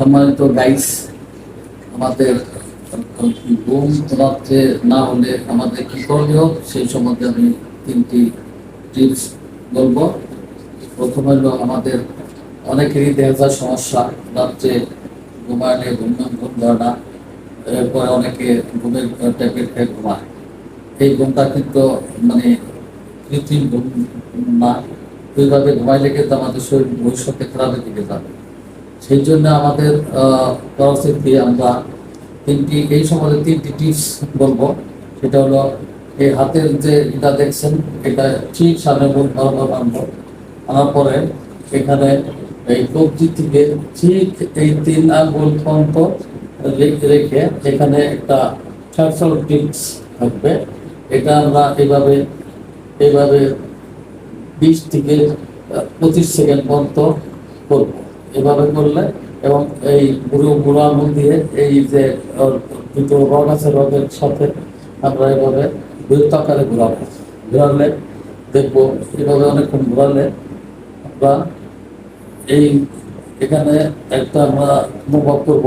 সম্মানিত গাইস আমাদের ঘুম রাত্রে না হলে আমাদের কি করণীয়? সেই সম্বন্ধে আমি তিনটি টিপস বলব। প্রথম হলো আমাদের অনেকেরই দেখা সমস্যা রাত্রে ঘুমালে ঘুম ঘুম ধরে না। এরপরে অনেকে ঘুমের ট্যাবলেট খেয়ে ঘুমায়। এই ঘুমটা কিন্তু মানে কৃত্রিম ঘুম না। ওইভাবে ঘুমাইলে কিন্তু আমাদের শরীর ভবিষ্যতে খারাপের দিকে যাবে। সেই জন্য আমাদের করা আমরা তিনটি, এই সম্বন্ধে তিনটি টিপস বলব। সেটা হলো, এই হাতের যে এটা দেখছেন, এটা ঠিক সামনে বরাবর আনব। আনার পরে এখানে এই কবজি থেকে ঠিক এই তিন আঙ্গুল পর্যন্ত রেখে এখানে একটা সার্সল টিপস থাকবে। এটা আমরা এইভাবে এইভাবে বিশ থেকে পঁচিশ সেকেন্ড পর্যন্ত করব। এভাবে করলে এবং এই বুড়ো বুড়ো আঙুল দিয়ে এই যে দুটো রড আছে, রডের সাথে আমরা এভাবে বৃহত্ত আকারে ঘোরাবো। ঘোরালে দেখব এভাবে অনেকক্ষণ ঘোরালে আমরা এই এখানে একটা আমরা অনুভব করব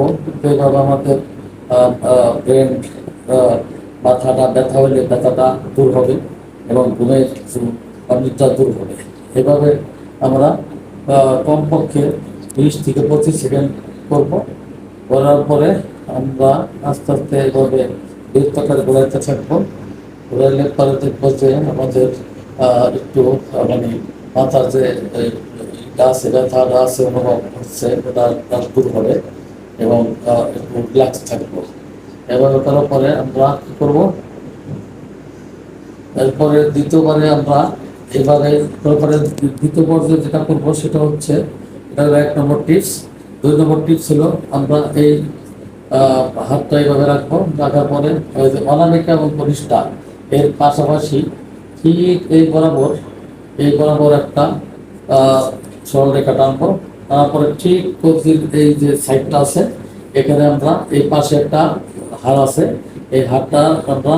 এভাবে আমাদের ব্রেন মাথাটা ব্যথা হলে ব্যথাটা দূর হবে এবং ঘুমের অনিদ্রা দূর হবে। এভাবে আমরা কমপক্ষে বিশ থেকে পঁচিশ সেকেন্ড করব। করার পরে আমরা আস্তে আস্তে এভাবে বৃত্তাকারে ঘোরাইতে থাকব। ঘোরাইলে পরে দেখব যে আমাদের একটু মানে মাথার যে আছে ব্যথাটা আছে, অনুভব হচ্ছে, ওটা ওটা দূর হবে এবং একটু রিল্যাক্স থাকব। এভাবে করার পরে আমরা কি করব? এরপরে দ্বিতীয়বারে আমরা এবারে তারপরে দ্বিতীয় পর্যায়ে যেটা করব সেটা হচ্ছে এটা হলো এক নম্বর টিপস দুই নম্বর টিপস হলো আমরা এই হাতটা এইভাবে রাখব রাখার পরে অনামিকা এবং কনিষ্ঠা এর পাশাপাশি ঠিক এই বরাবর এই বরাবর একটা আহ, সরলরেখা টানবো। তারপরে ঠিক কবজির এই যে সাইডটা আছে এখানে আমরা এই পাশে একটা হাড় আছে এই হাড়টা আমরা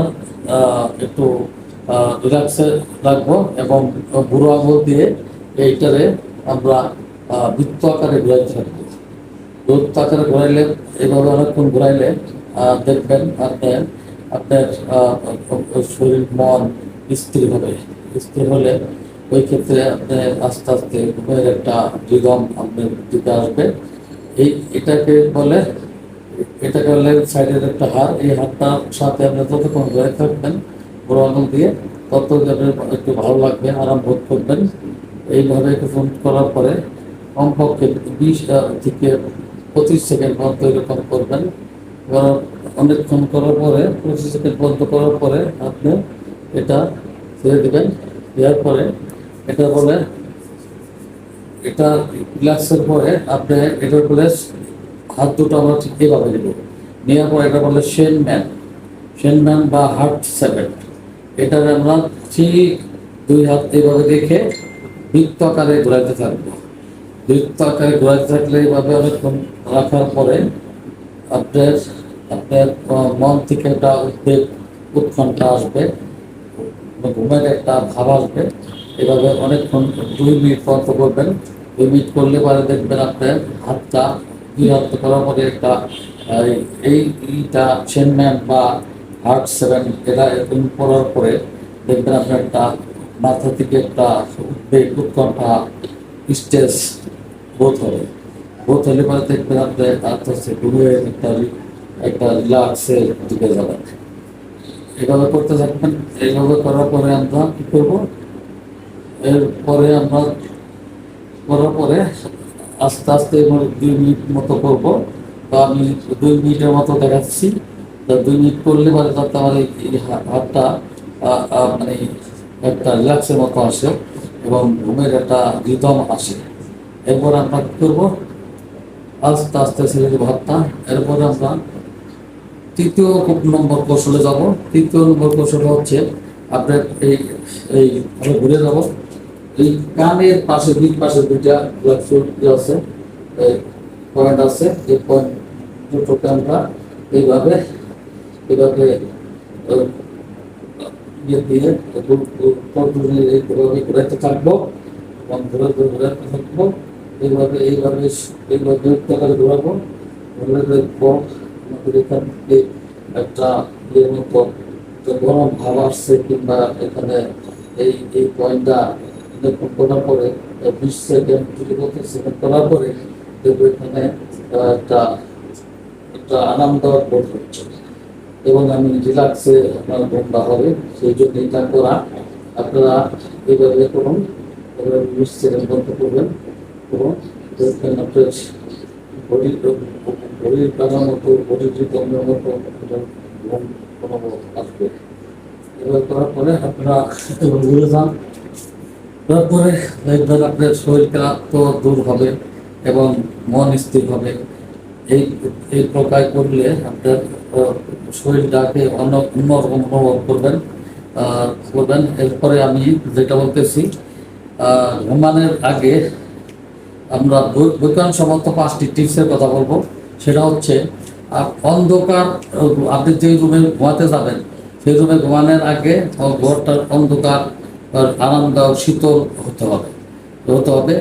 একটু রিল্যাক্সে রাখব এবং বুড়ো আঙুল দিয়ে এইটারে আমরা বৃত্ত আকারে ঘুরাইতে থাকব বৃত্ত আকারে ঘুরাইলে এভাবে অনেকক্ষণ ঘুরাইলে দেখবেন আপনার আপনার শরীর, মন স্থির হবে। স্থির হলে ওই ক্ষেত্রে আপনি আস্তে আস্তে ঘুমের একটা রিদম আপনার দিকে আসবে। এই, এটাকে বলে এটাকে বলে সাইডের একটা হার এই হারটার সাথে আপনি যতক্ষণ ঘুরে থাকবেন বড় দিয়ে তত একটু ভালো লাগবে, আরাম বোধ করবেন। এইভাবে একটু ফোন করার পরে কমপক্ষে বিশ থেকে পঁচিশ সেকেন্ড পর্যন্ত এরকম করবেন। অনেকক্ষণ করার পরে, পঁচিশ সেকেন্ড বন্ধ করার পরে আপনি এটা ছেড়ে দেবেন। দেওয়ার পরে এটা বলে, এটা রিল্যাক্সের পরে আপনি এটার বলে, হাত দুটো আমরা ঠিক এভাবে নেব। নেওয়ার পর এটা বলে শেন ম্যান শেন ম্যান বা হার্ট সেভেন এটার আমরা ঠিক দুই হাত এভাবে রেখে বৃত্ত আকারে ঘোরাইতে থাকব। বৃত্ত আকারে ঘোরাইতে থাকলে এইভাবে অনেকক্ষণ রাখার পরে আপনার আপনার মন থেকে একটা উদ্বেগ, উৎকণ্ঠা আসবে ঘুমের একটা ভাব আসবে। এভাবে অনেকক্ষণ দুই মিনিট পর্যন্ত করবেন। দুই মিনিট করলে পরে দেখবেন আপনার হাতটা হাত করার পরে একটা এইটা চেনম্যান বা হার্ট সেভেন এরা এরকম করার পরে দেখবেন আপনার একটা মাথা থেকে একটা উদ্বেগ, উৎকণ্ঠা স্ট্রেস বোধ হলে পরে দেখবেন আপনার আস্তে আস্তে ঘুমিয়ে একটা একটা রিল্যাক্সের দিকে যাবেন এভাবে করতে থাকবেন। এইভাবে করার পরে আমরা কি করব? এরপরে আমরা করার পরে আস্তে আস্তে দুই মিনিট মতো করব। তো আমি দুই মিনিটের মতো দেখাচ্ছি। তো দুই মিনিট করলে পরে যাতে আমার এই এই হাতটা মানে একটা রিল্যাক্সের মতো আসে এবং ঘুমের একটা রিদম আসে। এরপর আমরা কি করব আস্তে আস্তে ছেড়ে দেবো হাতটা এরপরে আমরা তৃতীয় নম্বর কৌশলে যাব তৃতীয় নম্বর কৌশল হচ্ছে আপনার এই এই আমরা ঘুরে যাব এই কানের পাশে দুই পাশে দুইটা আছে পয়েন্ট আছে এই পয়েন্ট দুটোকে আমরা এইভাবে এইভাবে ইয়ে দিয়ে এইভাবে ঘুরাতে থাকব এবং ঘুরে ঘুরে ঘুরাতে থাকব এইভাবে এইভাবে এইভাবে করে ঘুরাবো। ধরে দেখব আমাদের এখান থেকে একটা ইয়ের মতো গরম ভাব আসছে কিংবা এখানে এই এই পয়েন্টটা করার পরে বিশ সেকেন্ড যদি কত সেকেন্ড করার পরে দেখব এখানে একটা একটা আনন্দ বোধ হচ্ছে। এবং আমি রিল্যাক্সে আপনার ঘুমটা হবে, সেই জন্য এটা করা। আপনারা এইভাবে করুন এবার বিশ সেকেন্ড বন্ধ করবেন। কাটার মতো মতো আসবে। এবার করার পরে আপনারা ঘুরে যান তারপরে আপনার শরীরটা তো দূর হবে এবং মন স্থির হবে। এই এই প্রকার করলে আপনার শরীরটাকে অন্য অন্যরকম অনুভব করবেন করবেন। এরপরে আমি যেটা বলতেছি ঘুমানোর আগে আমরা বৈজ্ঞান বৈজ্ঞানিকসম্মত পাঁচটি টিপসের কথা বলব। সেটা হচ্ছে অন্ধকার, আপনি যে রুমে ঘুমাতে যাবেন, সেই রুমে ঘুমানোর আগে ঘরটার অন্ধকার আর আরামদায়ক শীতল হতে হবে হতে হবে।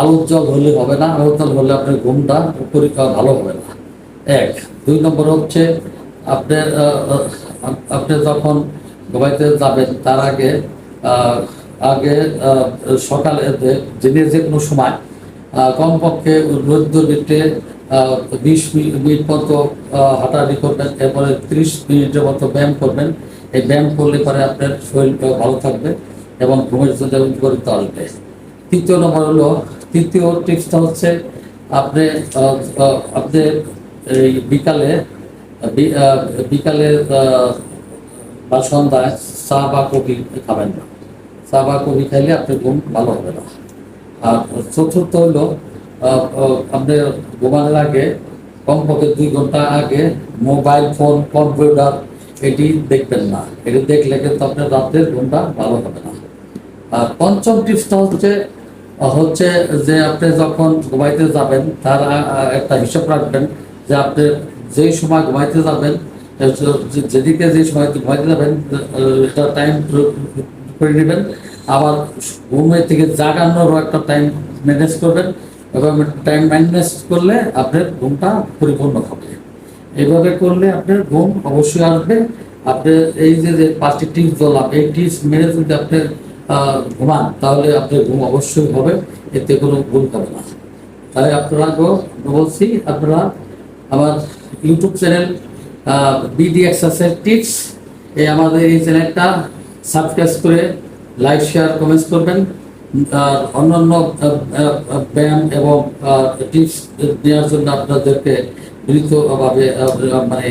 আলোর জল হলে হবে না, আলোর জল হলে আপনার ঘুমটা পরীক্ষা ভালো হবে না। এক। দুই নম্বর হচ্ছে আপনার আপনি যখন ঘুমাইতে যাবেন, তার আগে আগে সকালে দিনের যে কোনো সময় কমপক্ষে রোদ্দ দিতে বিশ মিনিট মতো হাঁটাহাঁটি করবেন, এরপরে ত্রিশ মিনিটের মতো ব্যায়াম করবেন। এই ব্যায়াম করলে পরে আপনার শরীরটা ভালো থাকবে এবং ঘুমের জন্য উপকৃত তৃতীয় নম্বর হলো, তৃতীয় টিপসটা হচ্ছে, আপনি আপনি এই বিকালে বিকালে বা সন্ধ্যায় চা বা কফি খাবেন না। চা বা কফি খাইলে আপনার ঘুম ভালো হবে না। আর চতুর্থ হলো আপনি ঘুমানোর আগে, কমপক্ষে দুই ঘণ্টা আগে মোবাইল ফোন, কম্পিউটার, এটি দেখবেন না। এটি দেখলে কিন্তু আপনার রাতের ঘুমটা ভালো হবে না। আর পঞ্চম টিপসটা হচ্ছে হচ্ছে যে আপনি যখন ঘুমাইতে যাবেন, তার একটা হিসাব রাখবেন যে আপনি যেই সময় ঘুমাইতে যাবেন যেদিকে যে সময় ঘুমাইতে যাবেন একটা টাইম করে নেবেন। আবার ঘুমের থেকে জাগানোরও একটা টাইম ম্যানেজ করবেন এবং টাইম ম্যানেজ করলে আপনার ঘুমটা পরিপূর্ণ হবে। এইভাবে করলে আপনার ঘুম অবশ্যই আসবে। আপনার এই যে যে পাঁচটি টিপস বললাম এই টিপস মেনে যদি আপনি আহ, ঘুমান তাহলে আপনার ঘুম অবশ্যই হবে। এতে কোনো ভুল হবে না। তাই আপনারা বলছি আপনারা আমার YouTube channel BD exercise tips এই আমাদের এই চ্যানেলটা সাবস্ক্রাইব করে লাইক শেয়ার কমেন্টস করবেন। আর অন্যান্য ব্যায়াম এবং টিপস দেওয়ার জন্য আপনাদেরকে বিনীতভাবে মানে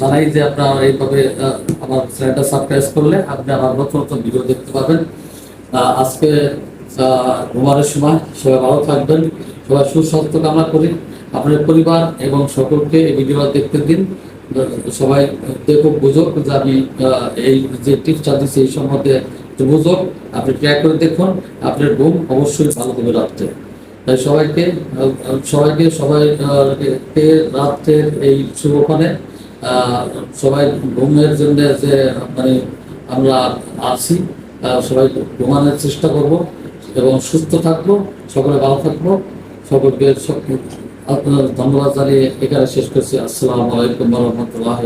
জানাই যে আপনারা এইভাবে আমার চ্যানেলটা সাবস্ক্রাইব করলে আপনি আমার নতুন নতুন ভিডিও দেখতে পাবেন আজকে ঘুমানোর সময় সবাই ভালো থাকবেন, সবাই সুস্বাস্থ্য কামনা করি। আপনার পরিবার এবং সকলকে এই ভিডিও দেখতে দিন। সবাই দেখুক, বুঝুক যে আমি এই যে টিপসটা দিচ্ছি এই সম্বন্ধে বুঝুক আপনি ট্রাই করে দেখুন, আপনার ঘুম অবশ্যই ভালো হবে রাত্রে। তাই সবাইকে সবাইকে সবাই রাত্রের এই শুভক্ষণে সবাই ঘুমের জন্য যে মানে আমরা আছি সবাই ঘুমানোর চেষ্টা করব এবং সুস্থ থাকব, সকলে ভালো থাকব। সকলকে আপনার ধন্যবাদ জানিয়ে এখানে শেষ করছি। আসসালামু আলাইকুম রহমতুল্লাহ